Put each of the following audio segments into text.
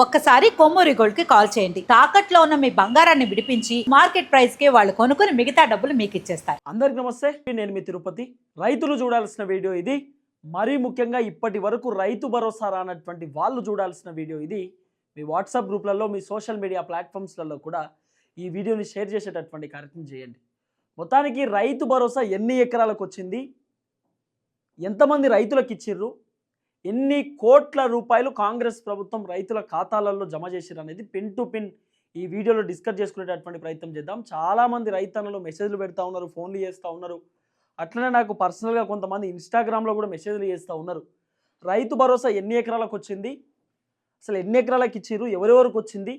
ఒక్కసారి కొమ్మూరి గోల్డ్కి కాల్ చేయండి. తాకట్లో ఉన్న మీ బంగారాన్ని విడిపించి మార్కెట్ ప్రైస్కి వాళ్ళు కొనుక్కుని మిగతా డబ్బులు మీకు ఇచ్చేస్తారు. అందరికి నమస్తే నేను మీ తిరుపతి. రైతులు చూడాల్సిన వీడియో ఇది. మరీ ముఖ్యంగా ఇప్పటి వరకు రైతు భరోసా రానటువంటి వాళ్ళు చూడాల్సిన వీడియో ఇది. మీ వాట్సాప్ గ్రూప్లలో మీ సోషల్ మీడియా ప్లాట్ఫామ్స్లలో కూడా ఈ వీడియోని షేర్ చేసేటటువంటి కార్యక్రమం చేయండి. మొత్తానికి రైతు భరోసా ఎన్ని ఎకరాలకు వచ్చింది? ఎంతమంది రైతులకు ఇచ్చిర్రు? ఎన్ని కోట్ల రూపాయలు కాంగ్రెస్ ప్రభుత్వం రైతుల ఖాతాలలో జమ చేశారు అనేది పిన్ టు పిన్ ఈ వీడియోలో డిస్కస్ చేసుకునేటటువంటి ప్రయత్నం చేద్దాం. చాలామంది రైతన్నలు మెసేజ్లు పెడతా ఉన్నారు ఫోన్లు చేస్తూ ఉన్నారు. అట్లనే నాకు పర్సనల్గా కొంతమంది ఇన్స్టాగ్రామ్లో కూడా మెసేజ్లు చేస్తూ ఉన్నారు. రైతు భరోసా ఎన్ని ఎకరాలకు వచ్చింది? అసలు ఎన్ని ఎకరాలకు ఇచ్చిర్రు? ఎవరెవరికి వచ్చింది?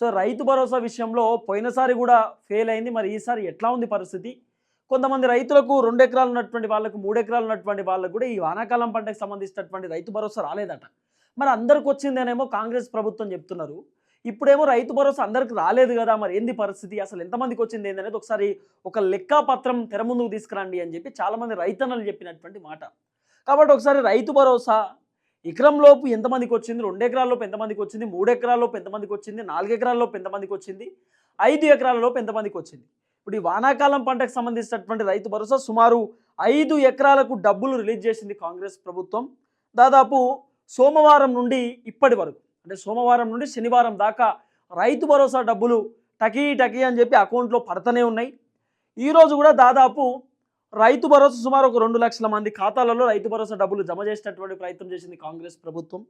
సో రైతు భరోసా విషయంలో పోయినసారి కూడా ఫెయిల్ అయింది. మరి ఈసారి ఎట్లా ఉంది పరిస్థితి? కొంతమంది రైతులకు రెండు ఎకరాలు ఉన్నటువంటి వాళ్ళకు మూడు ఎకరాలు ఉన్నటువంటి వాళ్ళకు కూడా ఈ వానాకాలం పంటకు సంబంధించినటువంటి రైతు భరోసా రాలేదట. మరి అందరికి వచ్చిందనేమో కాంగ్రెస్ ప్రభుత్వం చెప్తున్నారు. ఇప్పుడేమో రైతు భరోసా అందరికి రాలేదు కదా మరి ఏంది పరిస్థితి? అసలు ఎంతమందికి వచ్చింది ఏందనేది ఒకసారి ఒక లెక్కాపత్రం తెర ముందుకు తీసుకురండి అని చెప్పి చాలామంది రైతన్నలు చెప్పినటువంటి మాట. కాబట్టి ఒకసారి రైతు భరోసా ఎకరంలోపు ఎంతమందికి వచ్చింది? రెండు ఎకరాల్లోపు ఎంతమందికి వచ్చింది? మూడు ఎకరాల్లోపు ఎంతమందికి వచ్చింది? నాలుగు ఎకరాల్లోపు ఎంతమందికి వచ్చింది? ఐదు ఎకరాలలోపు ఎంతమందికి వచ్చింది? ఇప్పుడు ఈ వానాకాలం పంటకు సంబంధించినటువంటి రైతు భరోసా సుమారు ఐదు ఎకరాలకు డబ్బులు రిలీజ్ చేసింది కాంగ్రెస్ ప్రభుత్వం. దాదాపు సోమవారం నుండి ఇప్పటి వరకు అంటే సోమవారం నుండి శనివారం దాకా రైతు భరోసా డబ్బులు టకీ టకీ అని చెప్పి అకౌంట్లో పడతనే ఉన్నాయి. ఈరోజు కూడా దాదాపు రైతు భరోసా సుమారు ఒక రెండు లక్షల మంది ఖాతాలలో రైతు భరోసా డబ్బులు జమ చేసేటటువంటి ప్రయత్నం చేసింది కాంగ్రెస్ ప్రభుత్వం.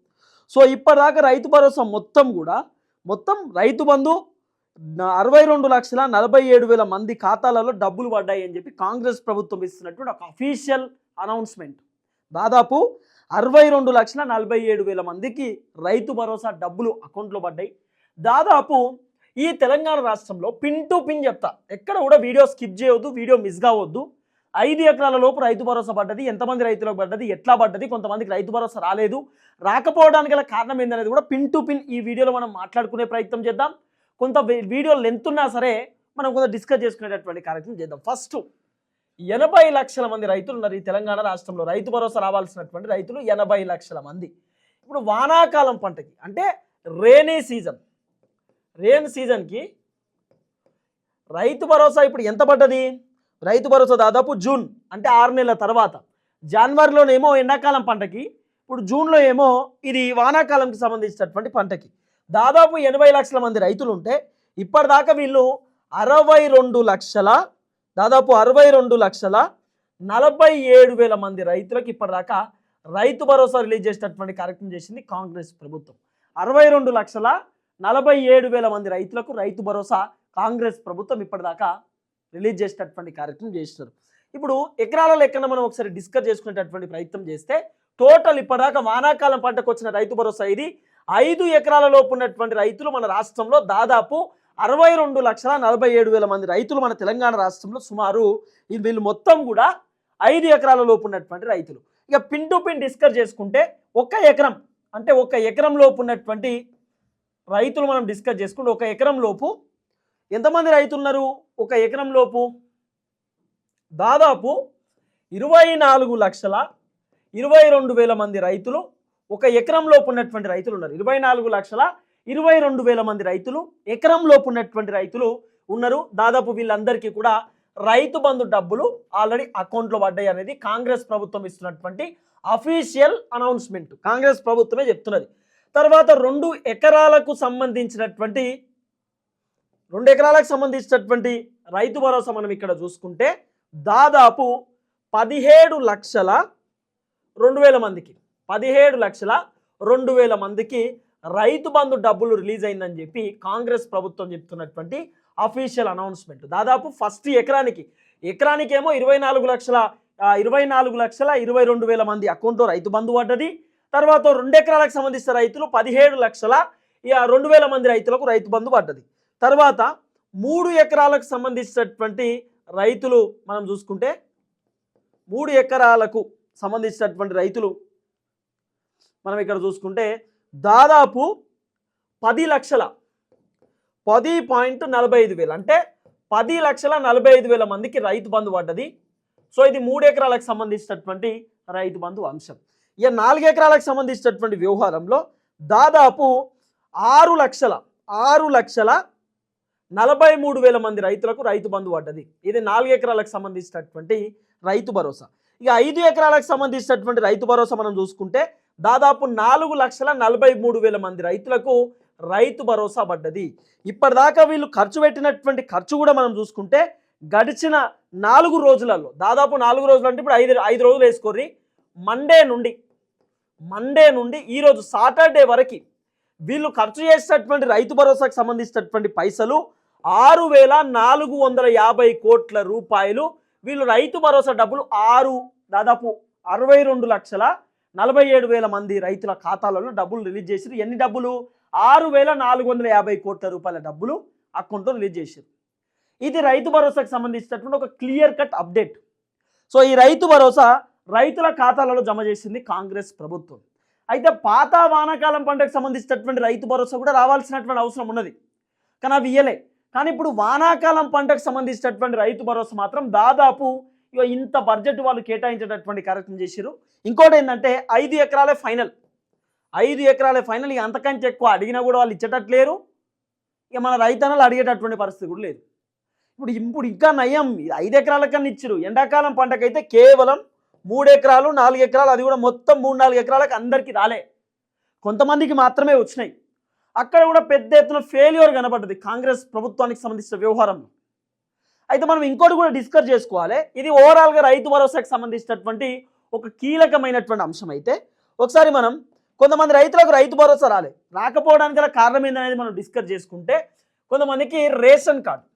సో ఇప్పటిదాకా రైతు భరోసా మొత్తం కూడా మొత్తం రైతు బంధు అరవై రెండు లక్షల నలభై ఏడు వేల మంది ఖాతాలలో డబ్బులు పడ్డాయి అని చెప్పి కాంగ్రెస్ ప్రభుత్వం ఇస్తున్నటువంటి ఒక అఫీషియల్ అనౌన్స్మెంట్ దాదాపు అరవై రెండు లక్షల నలభై ఏడు వేల మందికి రైతు భరోసా డబ్బులు అకౌంట్లో పడ్డాయి. దాదాపు ఈ తెలంగాణ రాష్ట్రంలో పిన్ టు పిన్ చెప్తా. ఎక్కడ కూడా వీడియో స్కిప్ చేయవద్దు వీడియో మిస్ కావద్దు. ఐదు ఎకరాల లోపు రైతు భరోసా పడ్డది ఎంతమంది రైతులకు పడ్డది ఎట్లా పడ్డది కొంతమందికి రైతు భరోసా రాలేదు. రాకపోవడానికి గల కారణం ఏందనేది కూడా పిన్ టు పిన్ ఈ వీడియోలో మనం మాట్లాడుకునే ప్రయత్నం చేద్దాం. కొంత వీడియో లెంత్ ఉన్నా సరే మనం కొంత డిస్కస్ చేసుకునేటటువంటి కార్యక్రమం చేద్దాం. ఫస్ట్ ఎనభై లక్షల మంది రైతులు ఉన్నారు ఈ తెలంగాణ రాష్ట్రంలో. రైతు భరోసా రావాల్సినటువంటి రైతులు ఎనభై లక్షల మంది. ఇప్పుడు వానాకాలం పంటకి అంటే రేనీ సీజన్ రేన్ సీజన్కి రైతు భరోసా ఇప్పుడు ఎంత పడ్డది? రైతు భరోసా దాదాపు జూన్ అంటే ఆరు నెలల తర్వాత. జనవరిలోనేమో ఎండాకాలం పంటకి ఇప్పుడు జూన్లో ఏమో ఇది వానాకాలంకి సంబంధించినటువంటి పంటకి. దాదాపు ఎనభై లక్షల మంది రైతులు ఉంటే ఇప్పటిదాకా వీళ్ళు అరవై రెండు లక్షల దాదాపు అరవై రెండు లక్షల నలభై ఏడు వేల మంది రైతులకు ఇప్పటిదాకా రైతు భరోసా రిలీజ్ చేసినటువంటి కార్యక్రమం చేసింది కాంగ్రెస్ ప్రభుత్వం. అరవై రెండు లక్షల నలభై ఏడు వేల మంది రైతులకు రైతు భరోసా కాంగ్రెస్ ప్రభుత్వం ఇప్పటిదాకా రిలీజ్ చేసినటువంటి కార్యక్రమం చేస్తున్నారు ఇప్పుడు ఎకరాల లెక్కన మనం ఒకసారి డిస్కస్ చేసుకునేటటువంటి ప్రయత్నం చేస్తే టోటల్ ఇప్పటిదాకా వానాకాలం పంటకు వచ్చిన రైతు భరోసా ఇది ఐదు ఎకరాల లోపు ఉన్నటువంటి రైతులు మన రాష్ట్రంలో దాదాపు అరవై రెండు లక్షల నలభై ఏడు వేల మంది రైతులు మన తెలంగాణ రాష్ట్రంలో సుమారు వీళ్ళు మొత్తం కూడా ఐదు ఎకరాల లోపు ఉన్నటువంటి రైతులు. ఇక పిన్ టు పిన్ డిస్కస్ చేసుకుంటే ఒక ఎకరం అంటే ఒక ఎకరం లోపు ఉన్నటువంటి రైతులు మనం డిస్కస్ చేసుకుంటే ఒక ఎకరం లోపు ఎంతమంది రైతులు ఉన్నారు ఒక ఎకరం లోపు దాదాపు ఇరవై నాలుగు లక్షల ఇరవై రెండు వేల మంది రైతులు ఒక ఎకరం లోపు ఉన్నటువంటి రైతులు ఉన్నారు. ఇరవై నాలుగు లక్షల ఇరవై రెండు వేల మంది రైతులు ఎకరం లోపు ఉన్నటువంటి రైతులు ఉన్నారు. దాదాపు వీళ్ళందరికీ కూడా రైతు బంధు డబ్బులు ఆల్రెడీ అకౌంట్లో పడ్డాయి అనేది కాంగ్రెస్ ప్రభుత్వం ఇస్తున్నటువంటి అఫీషియల్ అనౌన్స్మెంట్. కాంగ్రెస్ ప్రభుత్వమే చెప్తున్నది. తర్వాత రెండు ఎకరాలకు సంబంధించినటువంటి రెండు ఎకరాలకు సంబంధించినటువంటి రైతు భరోసా మనం ఇక్కడ చూసుకుంటే దాదాపు పదిహేడు లక్షల రెండు వేల మందికి. పదిహేడు లక్షల రెండు వేల మందికి రైతు బంధు డబ్బులు రిలీజ్ అయిందని చెప్పి కాంగ్రెస్ ప్రభుత్వం చెప్తున్నటువంటి అఫీషియల్ అనౌన్స్మెంట్. దాదాపు ఫస్ట్ ఎకరానికి ఎకరానికి ఏమో ఇరవై నాలుగు లక్షల ఇరవై నాలుగు లక్షల ఇరవై రెండు వేల మంది అకౌంట్లో రైతు బంధు పడ్డది. తర్వాత రెండు ఎకరాలకు సంబంధించిన రైతులు పదిహేడు లక్షల ఇక రెండు వేల మంది రైతులకు రైతు బంధు పడ్డది. తర్వాత మూడు ఎకరాలకు సంబంధించినటువంటి రైతులు మనం చూసుకుంటే మూడు ఎకరాలకు సంబంధించినటువంటి రైతులు మనం ఇక్కడ చూసుకుంటే దాదాపు పది లక్షల పది పాయింట్ నలభై ఐదు వేలు. అంటే పది లక్షల నలభై ఐదు వేల మందికి రైతు బంధు పడ్డది. సో ఇది మూడు ఎకరాలకు సంబంధించినటువంటి రైతు బంధు అంశం. ఇక నాలుగు ఎకరాలకు సంబంధించినటువంటి వ్యవహారంలో దాదాపు ఆరు లక్షల ఆరు లక్షల నలభై మూడు వేల మంది రైతులకు రైతు బంధు పడ్డది. ఇది నాలుగు ఎకరాలకు సంబంధించినటువంటి రైతు భరోసా. ఇక ఐదు ఎకరాలకు సంబంధించినటువంటి రైతు భరోసా మనం చూసుకుంటే దాదాపు నాలుగు లక్షల నలభై మూడు వేల మంది రైతులకు రైతు భరోసా పడ్డది. ఇప్పటిదాకా వీళ్ళు ఖర్చు పెట్టినటువంటి ఖర్చు కూడా మనం చూసుకుంటే గడిచిన నాలుగు రోజులలో దాదాపు నాలుగు రోజులు అంటే ఇప్పుడు ఐదు ఐదు రోజులు వేసుకోర్రి మండే నుండి మండే నుండి ఈరోజు సాటర్డే వరకు వీళ్ళు ఖర్చు చేసేటటువంటి రైతు భరోసాకు సంబంధించినటువంటి పైసలు ఆరు వేల నాలుగు వందల యాభై కోట్ల రూపాయలు వీళ్ళు రైతు భరోసా డబ్బులు ఆరు దాదాపు అరవై రెండు లక్షల నలభై ఏడు వేల మంది రైతుల ఖాతాలలో డబ్బులు రిలీజ్ చేశారు ఎన్ని డబ్బులు? ఆరు వేల నాలుగు వందల యాభై కోట్ల రూపాయల డబ్బులు అకౌంట్లో రిలీజ్ చేశారు ఇది రైతు భరోసాకు సంబంధించినటువంటి ఒక క్లియర్ కట్ అప్డేట్. సో ఈ రైతు భరోసా రైతుల ఖాతాలలో జమ చేసింది కాంగ్రెస్ ప్రభుత్వం. అయితే పాత వానాకాలం పంటకు సంబంధించినటువంటి రైతు భరోసా కూడా రావాల్సినటువంటి అవసరం ఉన్నది. కానీ అవి ఇయ్యలే. కానీ ఇప్పుడు వానాకాలం పంటకు సంబంధించినటువంటి రైతు భరోసా మాత్రం దాదాపు ఇగో ఇంత బడ్జెట్ వాళ్ళు కేటాయించేటటువంటి కార్యక్రమం చేశారు ఇంకోటి ఏంటంటే ఐదు ఎకరాలే ఫైనల్ ఐదు ఎకరాలే ఫైనల్ ఇక అంతకంటే ఎక్కువ అడిగినా కూడా వాళ్ళు ఇచ్చేటట్లేరు. ఇక మన రైతన్నలు అడిగేటటువంటి పరిస్థితి కూడా లేదు. ఇప్పుడు ఇప్పుడు ఇంకా నయం. ఐదు ఎకరాల కన్నా ఇచ్చారు ఎండాకాలం పంటకైతే కేవలం మూడు ఎకరాలు నాలుగు ఎకరాలు అది కూడా మొత్తం మూడు నాలుగు ఎకరాలకు అందరికీ రాలే. కొంతమందికి మాత్రమే వచ్చినాయి. అక్కడ కూడా పెద్ద ఎత్తున ఫెయిల్యూర్ కనబడ్డది కాంగ్రెస్ ప్రభుత్వానికి సంబంధించిన వ్యవహారంలో. అయితే మనం ఇంకోటి కూడా డిస్కస్ చేసుకోవాలి. ఇది ఓవరాల్గా రైతు భరోసాకు సంబంధించినటువంటి ఒక కీలకమైనటువంటి అంశం అయితే ఒకసారి మనం కొంతమంది రైతులకు రైతు భరోసా రాలే. రాకపోవడానికి గల కారణం ఏందనేది మనం డిస్కస్ చేసుకుంటే కొంతమందికి రేషన్ కార్డు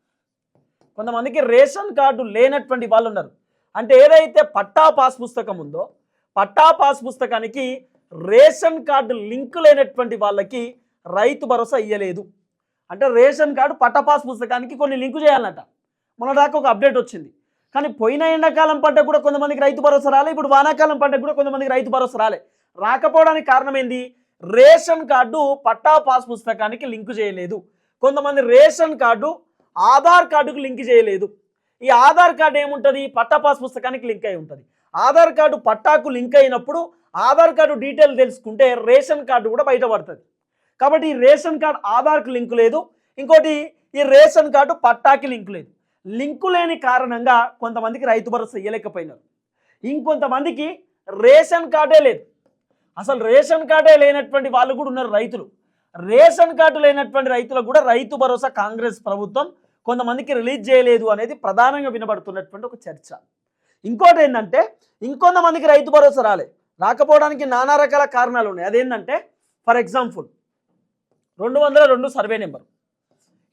కొంతమందికి రేషన్ కార్డు లేనటువంటి వాళ్ళు ఉన్నారు. అంటే ఏదైతే పట్టా పాస్ పుస్తకం ఉందో పట్టా పాస్ పుస్తకానికి రేషన్ కార్డు లింక్ లేనటువంటి వాళ్ళకి రైతు భరోసా ఇయ్యలేదు. అంటే రేషన్ కార్డు పట్టా పాస్ పుస్తకానికి కొన్ని లింకు చేయాలన్నట. మొన్న దాకా ఒక అప్డేట్ వచ్చింది. కానీ పోయిన ఎండాకాలం పంట కూడా కొంతమందికి రైతు భరోసా రాలే ఇప్పుడు వానాకాలం పంట కూడా కొంతమందికి రైతు భరోసా రాలే. రాకపోవడానికి కారణం ఏంది? రేషన్ కార్డు పట్టా పాస్ పుస్తకానికి లింకు చేయలేదు. కొంతమంది రేషన్ కార్డు ఆధార్ కార్డుకు లింక్ చేయలేదు. ఈ ఆధార్ కార్డు ఏముంటుంది? పట్టా పాస్ పుస్తకానికి లింక్ అయి ఉంటుంది. ఆధార్ కార్డు పట్టాకు లింక్ అయినప్పుడు ఆధార్ కార్డు డీటెయిల్ తెలుసుకుంటే రేషన్ కార్డు కూడా బయటపడుతుంది. కాబట్టి ఈ రేషన్ కార్డు ఆధార్కు లింక్ లేదు. ఇంకోటి ఈ రేషన్ కార్డు పట్టాకి లింక్ లేదు. లింకు లేని కారణంగా కొంతమందికి రైతు భరోసా ఇవ్వలేకపోయినారు ఇంకొంతమందికి రేషన్ కార్డే లేదు. అసలు రేషన్ కార్డే లేనటువంటి వాళ్ళు కూడా ఉన్నారు రైతులు. రేషన్ కార్డు లేనటువంటి రైతులకు కూడా రైతు భరోసా కాంగ్రెస్ ప్రభుత్వం కొంతమందికి రిలీజ్ చేయలేదు అనేది ప్రధానంగా వినబడుతున్నటువంటి ఒక చర్చ. ఇంకోటి ఏంటంటే ఇంకొంతమందికి రైతు భరోసా రాలే. రాకపోవడానికి నానా రకాల కారణాలు ఉన్నాయి. అదేంటంటే ఫర్ ఎగ్జాంపుల్ రెండు వందల రెండు సర్వే నెంబర్.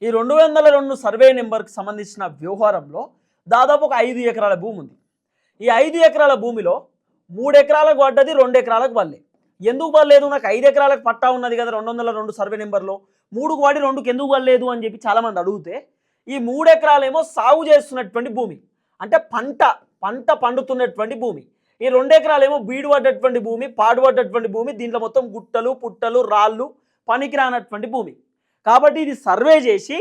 ఈ రెండు వందల రెండు సర్వే నెంబర్కి సంబంధించిన వ్యవహారంలో దాదాపు ఒక ఐదు ఎకరాల భూమి ఉంది. ఈ ఐదు ఎకరాల భూమిలో మూడు ఎకరాలకు పడ్డది రెండు ఎకరాలకు పల్లె ఎందుకు పడలేదు? నాకు ఐదు ఎకరాలకు పట్టా ఉన్నది కదా రెండు వందల రెండు సర్వే నెంబర్లో. మూడుకు వాడి రెండుకి ఎందుకు పడలేదు అని చెప్పి చాలామంది అడిగితే ఈ మూడు ఎకరాలేమో సాగు చేస్తున్నటువంటి భూమి. అంటే పంట పంట పండుతున్నటువంటి భూమి. ఈ రెండు ఎకరాలేమో బీడు పడ్డటువంటి భూమి పాడుపడ్డటువంటి భూమి దీంట్లో మొత్తం గుట్టలు పుట్టలు రాళ్ళు పనికిరానటువంటి భూమి. కాబట్టి ఇది సర్వే చేసి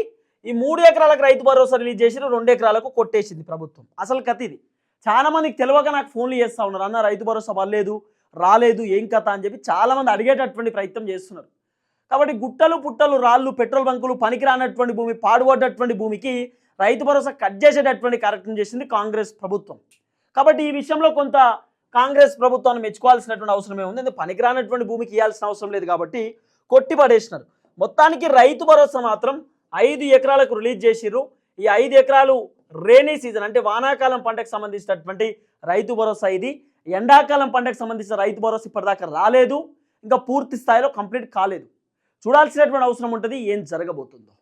ఈ మూడు ఎకరాలకు రైతు భరోసా రిలీజ్ చేసిన రెండు ఎకరాలకు కొట్టేసింది ప్రభుత్వం. అసలు కథ ఇది. చాలా మందికి తెలియక నాకు ఫోన్లు చేస్తూ ఉన్నారు. అన్న రైతు భరోసా పర్లేదు రాలేదు ఏం కథ? అని చెప్పి చాలా మంది అడిగేటటువంటి ప్రయత్నం చేస్తున్నారు. కాబట్టి గుట్టలు పుట్టలు రాళ్ళు పెట్రోల్ బంకులు పనికిరానటువంటి భూమి పాడుపడ్డటువంటి భూమికి రైతు భరోసా కట్ చేసేటటువంటి కార్యక్రమం చేసింది కాంగ్రెస్ ప్రభుత్వం. కాబట్టి ఈ విషయంలో కొంత కాంగ్రెస్ ప్రభుత్వాన్ని మెచ్చుకోవాల్సినటువంటి అవసరమే ఉంది. పనికి రానటువంటి భూమికి ఇవ్వాల్సిన అవసరం లేదు కాబట్టి కొట్టి పడేసినారు మొత్తానికి రైతు భరోసా మాత్రం ఐదు ఎకరాలకు రిలీజ్ చేసిర్రు. ఈ ఐదు ఎకరాలు రేనీ సీజన్ అంటే వానాకాలం పంటకు సంబంధించినటువంటి రైతు భరోసా ఇది. ఎండాకాలం పంటకు సంబంధించిన రైతు భరోసా ఇప్పటిదాకా రాలేదు. ఇంకా పూర్తి స్థాయిలో కంప్లీట్ కాలేదు. చూడాల్సినటువంటి అవసరం ఉంటుంది. ఏం జరగబోతుందో.